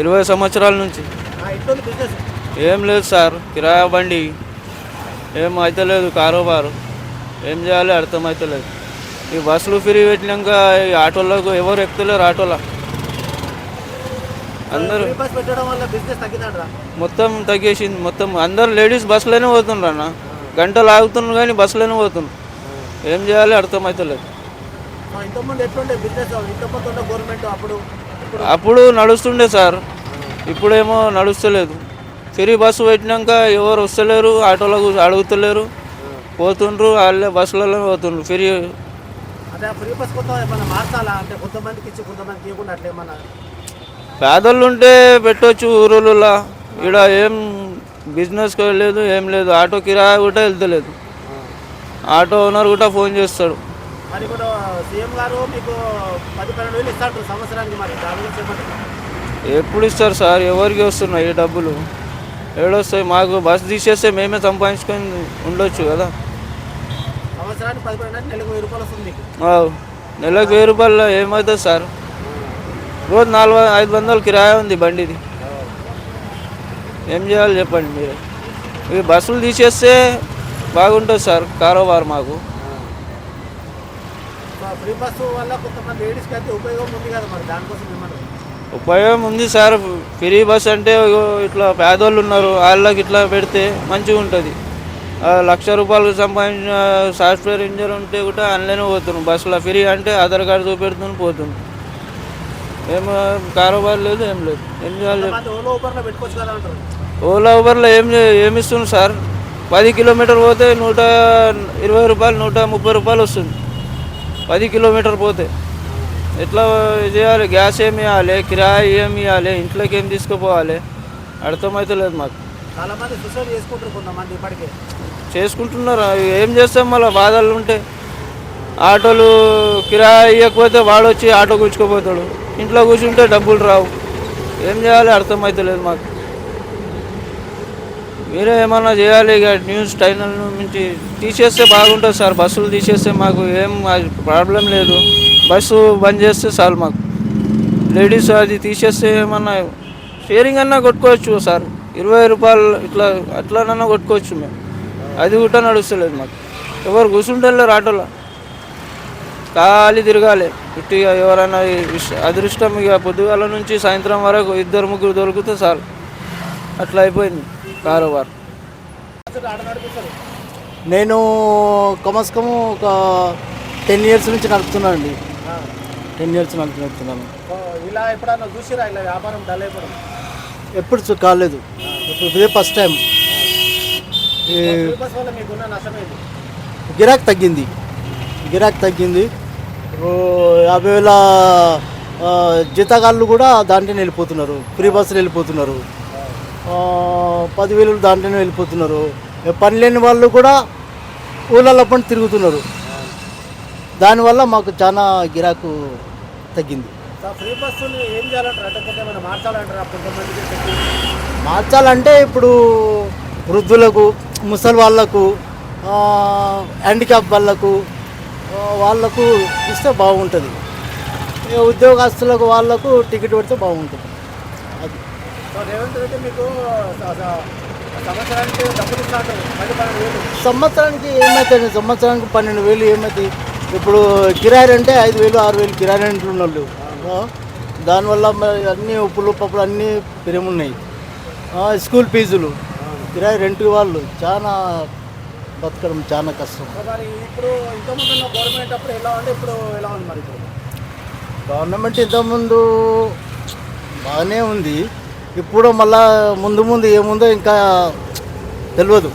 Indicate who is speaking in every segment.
Speaker 1: ఇరవై సంవత్సరాల నుంచి. ఏం లేదు సార్ కిరాయా బండి. ఏం అయితలేదు కారోబారు. ఏం చేయాలి అర్థమైతలేదు ఈ బస్సులు ఫ్రీ పెట్టినాక ఈ ఆటోలకు ఎవరు ఎక్కుతలేరు ఆటోలో. అందరూ మొత్తం తగ్గేసింది. మొత్తం అందరు లేడీస్ బస్సులోనే పోతుండ్రు అన్న గంటలు ఆగుతున్నారు కానీ బస్సులోనే పోతున్నారు ఏం చేయాలి అర్థమైతలేదు
Speaker 2: ఇంతకుముందు ఎట్లుండే బిజినెస్ ఇంతకుముందు గవర్నమెంట్ అప్పుడు
Speaker 1: అప్పుడు నడుస్తుండే సార్. ఇప్పుడేమో నడుస్తలేదు. ఫ్రీ బస్సు పెట్టినాక ఎవరు వస్తలేరు ఆటోలకు అడుగుతలేరు. పోతుండ్రు వాళ్ళే బస్సులలో పోతుండ్రు ఫ్రీ. పేదలు ఉంటే పెట్టవచ్చు ఊరులలో ఇక్కడ ఏం బిజినెస్ లేదు ఏం లేదు. ఆటో కిరాయి కూడా వెళ్తలేదు. ఆటో ఓనర్ కూడా ఫోన్ చేస్తాడు.
Speaker 2: మరి ఇప్పుడు సీఎం గారు మీకు పది పన్నెండు వేలు ఇస్తాడు సంవత్సరానికి మరి దాని
Speaker 1: ఎప్పుడు ఇస్తారు సార్? ఎవరికి వస్తున్నాయి ఈ డబ్బులు? ఏడొస్తాయి మాకు బస్ తీసేస్తే మేమే సంపాదించుకొని ఉండొచ్చు కదా.
Speaker 2: సంవత్సరానికి పది పన్నెండు అంటే నెలకు వెయ్యి రూపాయలు వస్తుంది మీకు.
Speaker 1: ఆవ్. నెలకు వెయ్యి రూపాయలు ఏమవుతుంది సార్? రోజు నాలుగు ఐదు వందలు కిరాయి ఉంది బండిది. ఏం చేయాలి చెప్పండి మీరు. ఇవి బస్సులు తీసేస్తే బాగుంటుంది సార్ కారోబార్ మాకు.
Speaker 2: ఫ్రీ బస్సు వల్ల కొంతమంది లేడీస్కి అయితే ఉపయోగం ఉంది కదా మరి దానికోసం
Speaker 1: ఉపయోగం ఉంది సార్. ఫ్రీ బస్ అంటే ఇట్లా పేదోళ్ళు ఉన్నారు వాళ్ళకి ఇట్లా పెడితే మంచిగా ఉంటుంది. లక్ష రూపాయలు సంపాదించిన సాఫ్ట్వేర్ ఇంజనీర్ ఉంటే కూడా అందులోనే పోతున్నాం బస్సులో ఫ్రీ అంటే ఆధార్ కార్డు చూపెడుతుని పోతున్నాం ఏం కారోబార్ లేదు ఏం లేదు. ఏం చేయాలి
Speaker 2: ఓలో ఊబర్లో
Speaker 1: ఏం చే- ఏమి ఇస్తుంది సార్? పది కిలోమీటర్ పోతే నూట ఇరవై రూపాయలు నూట ముప్పై రూపాయలు వస్తుంది. పది కిలోమీటర్ పోతే. ఎట్లా చేయాలి? గ్యాస్ ఏమి ఇవ్వాలి కిరాయి ఏమి ఇవ్వాలి ఇంట్లోకి ఏం తీసుకుపోవాలి? అర్థమైతే లేదు మాకు.
Speaker 2: చాలా మంది సూసైడ్ చేసుకుంటారు కొంతమంది ఇప్పటికే.
Speaker 1: చేసుకుంటున్నారు? ఏం చేస్తాం మళ్ళీ? బాధలు ఉంటే. ఆటోలు కిరాయి ఇవ్వకపోతే వాడు వచ్చి ఆటో కూర్చుకోపోతాడు ఇంట్లో కూర్చుంటే డబ్బులు రావు. ఏం చేయాలి? అర్థమైతే లేదు మాకు. మీరే ఏమన్నా చేయాలి ఇక న్యూస్ టైనల్ నుంచి తీసేస్తే బాగుంటుంది సార్. బస్సులు తీసేస్తే మాకు ఏం ప్రాబ్లం లేదు. బస్సు బంద్ చేస్తే చాలు మాకు. లేడీస్ అది తీసేస్తే ఏమన్నా షేరింగ్ అన్నా కొట్టుకోవచ్చు సార్. ఇరవై రూపాయలు ఇట్లా అట్లానన్నా కొట్టుకోవచ్చు మేము. అది కూడా నడుస్తలేదు మాకు. ఎవరు కూర్చుంటలేరు ఆటోలో. ఖాళీ తిరగాలి. ఇట్టిగా ఎవరైనా అదృష్టం ఇక పొద్దుగాల నుంచి సాయంత్రం వరకు ఇద్దరు ముగ్గురు దొరికితే చాలు. అట్లా అయిపోయింది. కారోబార్
Speaker 3: నేను కమస్ కమ్ ఒక టెన్ ఇయర్స్ నుంచి నడుపుతున్నాను అండి. టెన్ ఇయర్స్ నడుపు నడుపుతున్నాను.
Speaker 2: ఇలా ఎప్పుడన్నా చూసిరా? ఇలా వ్యాపారం డల్ అయిపోవడం?
Speaker 3: ఎప్పుడు చూ- కాలేదు. ఇప్పుడు ఇదే ఫస్ట్ టైం గిరాక్ తగ్గింది. గిరాక్ తగ్గింది. యాభై వేల జీతగాళ్ళు కూడా దాంట్లోనే వెళ్ళిపోతున్నారు. ఫ్రీ బస్సులు వెళ్ళిపోతున్నారు. పదివేలు దాంట్లోనే వెళ్ళిపోతున్నారు. పని లేని వాళ్ళు కూడా ఊళ్ళల్లో పని తిరుగుతున్నారు. దానివల్ల మాకు చాలా గిరాకు తగ్గింది. మార్చాలంటే ఇప్పుడు వృద్ధులకు ముసలి వాళ్ళకు హ్యాండిక్యాప్ వాళ్ళకు వాళ్ళకు ఇస్తే బాగుంటుంది. ఉద్యోగస్తులకు వాళ్ళకు టికెట్ పెడితే బాగుంటుంది. అది.
Speaker 2: సో రేవంత్ రెడ్డి మీకు సంవత్సరానికి డబ్బులు ఇస్తా అంటారు పది పన్నెండు వేలు.
Speaker 3: సంవత్సరానికి సంవత్సరానికి పన్నెండు వేలు ఏమవుతాయి ఇప్పుడు కిరాయి అంటే ఐదు వేలు ఆరు వేలు కిరాయి ఉన్నోళ్ళు ఆ, దానివల్ల మరి అన్ని ఉప్పులు పప్పులు అన్నీ పెరుగున్నాయి స్కూల్ ఫీజులు. కిరాయి రెంట్ వాళ్ళు చాలా బతకడం చాలా కష్టం.
Speaker 2: ఇప్పుడు ఇంతకుముందు గవర్నమెంట్ అప్పుడు ఎలా ఇప్పుడు ఎలా ఉంది మరి?
Speaker 3: గవర్నమెంట్ ఇంతకుముందు బాగానే ఉంది. ఇప్పుడు మళ్ళా ముందు ముందు ఏముందో ఇంకా తెలియదు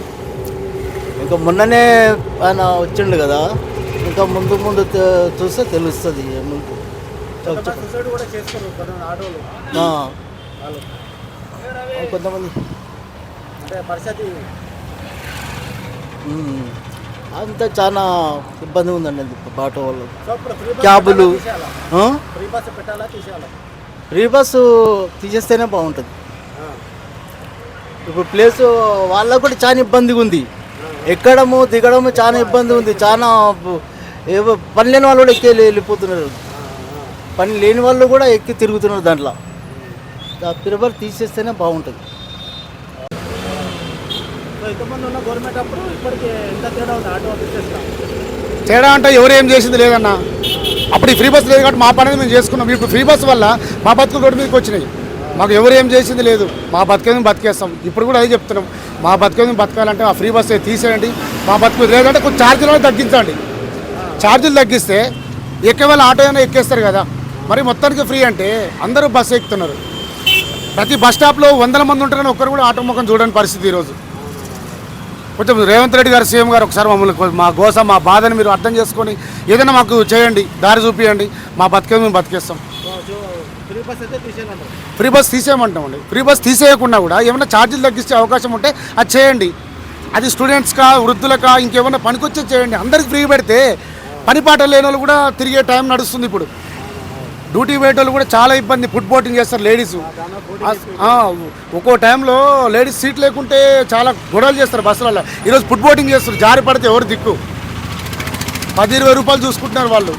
Speaker 3: ఇంకా మొన్ననే ఆయన వచ్చిండు కదా ఇంకా ముందు ముందు చూస్తే తెలుస్తుంది ఏముంది.
Speaker 2: కొంతమంది
Speaker 3: అంతా చాలా ఇబ్బంది ఉందండి ఆటో వాళ్ళు. క్యాబులు.
Speaker 2: తీసేయాలా
Speaker 3: ఆ?
Speaker 2: ఫ్రీ బస్ పెట్టాలా తీసేయాలా
Speaker 3: ఫ్రీ బస్సు తీసేస్తేనే బాగుంటుంది.
Speaker 2: ఆ.
Speaker 3: ఇప్పుడు ప్లేస్ వాళ్ళకు కూడా చాలా ఇబ్బందిగా ఉంది. ఎక్కడము దిగడము చాలా ఇబ్బంది ఉంది. చాలా ఏవో పని లేని వాళ్ళు కూడా ఎక్కి వెళ్ళి- వెళ్ళిపోతున్నారు. పని లేని వాళ్ళు కూడా ఎక్కి తిరుగుతున్నారు దాంట్లో. ఫ్రీ బస్ తీసేస్తేనే బాగుంటుంది.
Speaker 2: తేడా
Speaker 4: అంటే ఎవరు ఏం చేసింది లేదన్న? అప్పుడు ఈ ఫ్రీ బస్ లేదు కాబట్టి మా పని మేము చేసుకున్నాం. ఇప్పుడు ఫ్రీ బస్ వల్ల మా బతుకులు రోడ్డు మీదకి వచ్చినాయి. మాకు ఎవరు ఏం చేసింది లేదు. మా బతికేది బతికేస్తాం. ఇప్పుడు కూడా అదే చెప్తున్నాం. మా బతికేది బతకాలంటే ఆ ఫ్రీ బస్ తీసేయండి. మా బతుకు లేదంటే కొంచెం ఛార్జీలు తగ్గించండి. ఛార్జీలు తగ్గిస్తే ఎక్కేవాళ్ళు ఆటో అయినా ఎక్కేస్తారు కదా. మరి మొత్తానికి ఫ్రీ అంటే అందరూ బస్సు ఎక్కుతున్నారు. ప్రతి బస్ స్టాప్లో వందల మంది ఉంటారని ఒక్కరు కూడా ఆటో ముఖం చూడని పరిస్థితి ఈరోజు. కొంచెం రేవంత్ రెడ్డి గారు సీఎం గారు ఒకసారి మమ్మల్ని మా గోస మా బాధని మీరు అర్థం చేసుకొని ఏదైనా మాకు చేయండి దారి చూపియండి మా బతికే మేము బతికేస్తాం.
Speaker 2: ఫ్రీ బస్ అయితే
Speaker 4: ఫ్రీ బస్ తీసేయమంటామండి. ఫ్రీ బస్ తీసేయకుండా కూడా ఏమైనా ఛార్జీలు తగ్గించే అవకాశం ఉంటే అది చేయండి. అది స్టూడెంట్స్కా వృద్ధులకా ఇంకేమైనా పనికొచ్చే చేయండి. అందరికి ఫ్రీ పెడితే పని పాట లేని వాళ్ళు కూడా తిరిగే టైం నడుస్తుంది ఇప్పుడు. డ్యూటీ పోయే కూడా చాలా ఇబ్బంది ఫుడ్ బోటింగ్ చేస్తారు లేడీస్. ఒక్కో టైంలో లేడీస్ సీట్ లేకుంటే చాలా గొడవలు చేస్తారు బస్సులలో. ఈరోజు ఫుడ్ బోటింగ్ చేస్తారు జారి పడితే ఎవరు దిక్కు? పది ఇరవై రూపాయలు చూసుకుంటున్నారు వాళ్ళు.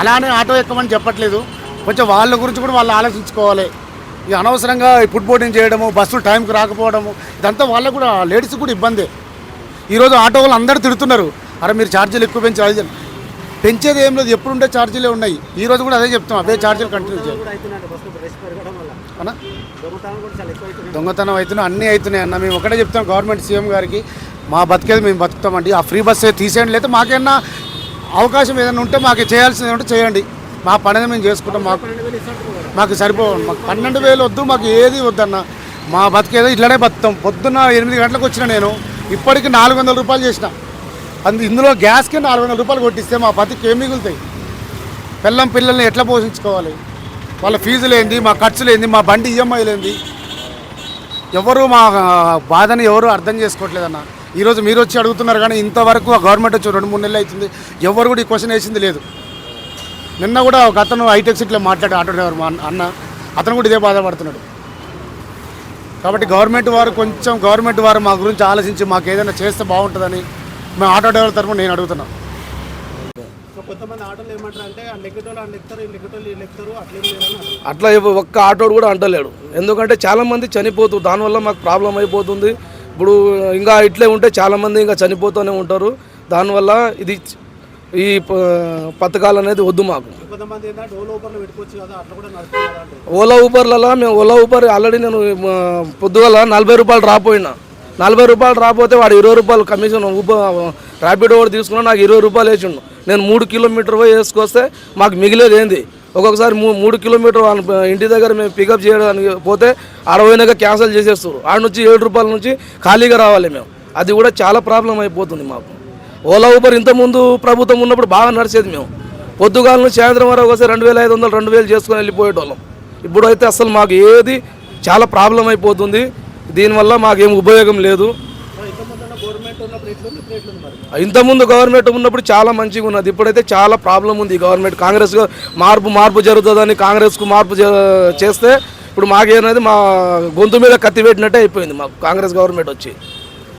Speaker 4: అలానే ఆటో ఎక్కమని చెప్పట్లేదు. కొంచెం వాళ్ళ గురించి కూడా వాళ్ళు ఆలోచించుకోవాలి. ఇక అనవసరంగా ఫుడ్ బోటింగ్ చేయడము బస్సులు టైంకి రాకపోవడము ఇదంతా వాళ్ళకు కూడా లేడీస్ కూడా ఇబ్బందే. ఈరోజు ఆటో వాళ్ళు అందరూ తిడుతున్నారు. అరే మీరు ఛార్జీలు ఎక్కువ పెంచి పెంచేది ఏం లేదు ఎప్పుడు ఉండే ఛార్జీలే ఉన్నాయి. ఈ రోజు కూడా అదే చెప్తాం అదే ఛార్జీలు కంటిన్యూ చేయాలి.
Speaker 2: దొంగతనం
Speaker 4: అవుతున్నాయి అన్నీ అవుతున్నాయి అన్న. మేము ఒకటే చెప్తాం గవర్నమెంట్ సీఎం గారికి మా బతికేది మేము బతుకుతామండి. ఆ ఫ్రీ బస్ తీసేయండి. లేదా మాకేమన్నా అవకాశం ఏదైనా ఉంటే మాకు చేయాల్సింది ఉంటే చేయండి. మా పనిని మేము చేసుకుంటాం మాకు మాకు సరిపోవు. మాకు పన్నెండు వేలు వద్దు మాకు ఏది వద్దన్న. మా బతికేదో ఇట్లనే బతుకుతాం. పొద్దున్న ఎనిమిది గంటలకు వచ్చిన నేను ఇప్పటికి నాలుగు వందల రూపాయలు చేసిన. అందు ఇందులో గ్యాస్కి నాలుగు వందల రూపాయలు కొట్టిస్తే మా బతికి ఏం మిగులుతాయి? పిల్లం పిల్లల్ని ఎట్లా పోషించుకోవాలి? వాళ్ళ ఫీజులేంది మా ఖర్చులేంది మా బండి ఈఎంఐలేంది ఎవరు మా బాధని ఎవరు అర్థం చేసుకోవట్లేదన్న ఈరోజు మీరు వచ్చి అడుగుతున్నారు కానీ ఇంతవరకు ఆ గవర్నమెంట్ వచ్చి రెండు మూడు నెలలు అవుతుంది. ఎవరు కూడా ఈ క్వశ్చన్ వేసింది లేదు. నిన్న కూడా ఒక అతను హైటెక్ సిటీలో మాట్లాడే ఆటో డ్రైవర్ మా అన్న. అతను కూడా ఇదే బాధపడుతున్నాడు. కాబట్టి గవర్నమెంట్ వారు కొంచెం గవర్నమెంట్ వారు మా గురించి ఆలోచించి మాకు ఏదైనా చేస్తే బాగుంటుందని మేము ఆటో డ్రైవర్ తరఫున నేను అడుగుతున్నాను
Speaker 2: కొంతమంది ఆటోలు అట్లేం
Speaker 5: ఒక్క ఆటోడు కూడా అంటలేడు. ఎందుకంటే చాలా మంది చనిపోతు దానివల్ల మాకు ప్రాబ్లం అయిపోతుంది. ఇప్పుడు ఇంకా ఇట్లే ఉంటే చాలా మంది ఇంకా చనిపోతూనే ఉంటారు. దానివల్ల ఇది ఈ ప- పథకాలు అనేది వద్దు మాకు.
Speaker 2: కొంతమంది ఏంటంటే డోల్ ఓపెన్లో పెట్టుకోవచ్చు కదా అట్లా కూడా నడుస్తుంది కదా అంటే
Speaker 5: ఓలా ఊబర్లలో మేము ఓలా ఊబర్ ఆల్రెడీ నేను పొద్దుగల నలభై రూపాయలు రాపోయినా. నలభై రూపాయలు రాకపోతే వాడు ఇరవై రూపాయలు కమిషన్ ఊబర్ ర్యాపిడో వాడు తీసుకున్నా నాకు ఇరవై రూపాయలు వేసిండు. నేను మూడు కిలోమీటర్ పోయి వేసుకొస్తే మాకు మిగిలేదు ఏంది? ఒక్కొక్కసారి మూ మూడు కిలోమీటర్ వాళ్ళ ఇంటి దగ్గర మేము పికప్ చేయడానికి పోతే అరవైనాక క్యాన్సిల్ చేసేస్తారు. ఆడ నుంచి ఏడు రూపాయల నుంచి ఖాళీగా రావాలి మేము. అది కూడా చాలా ప్రాబ్లం అయిపోతుంది మాకు. ఓలా ఊబర్ ఇంతకుముందు ప్రభుత్వం ఉన్నప్పుడు బాగా నడిచేది మేము. పొద్దుగాల నుంచి సాయంత్రం వరకు వస్తే రెండు వేల ఐదు వందలు రెండు వేలు చేసుకొని వెళ్ళిపోయేటోళ్ళం. ఇప్పుడు అయితే అసలు మాకు ఏది చాలా ప్రాబ్లం అయిపోతుంది. దీనివల్ల మాకేం ఉపయోగం లేదు.
Speaker 2: ఇంతకుముందు గవర్నమెంట్ ఉన్నప్పుడు
Speaker 5: చాలా మంచిగా ఉన్నది. ఇప్పుడైతే చాలా ప్రాబ్లం ఉంది ఈ గవర్నమెంట్. కాంగ్రెస్ మార్పు మార్పు జరుగుతుందని కాంగ్రెస్కు మార్పు చేస్తే ఇప్పుడు మాకేనది మా గొంతు మీద కత్తి పెట్టినట్టే అయిపోయింది మాకు. కాంగ్రెస్ గవర్నమెంట్ వచ్చి.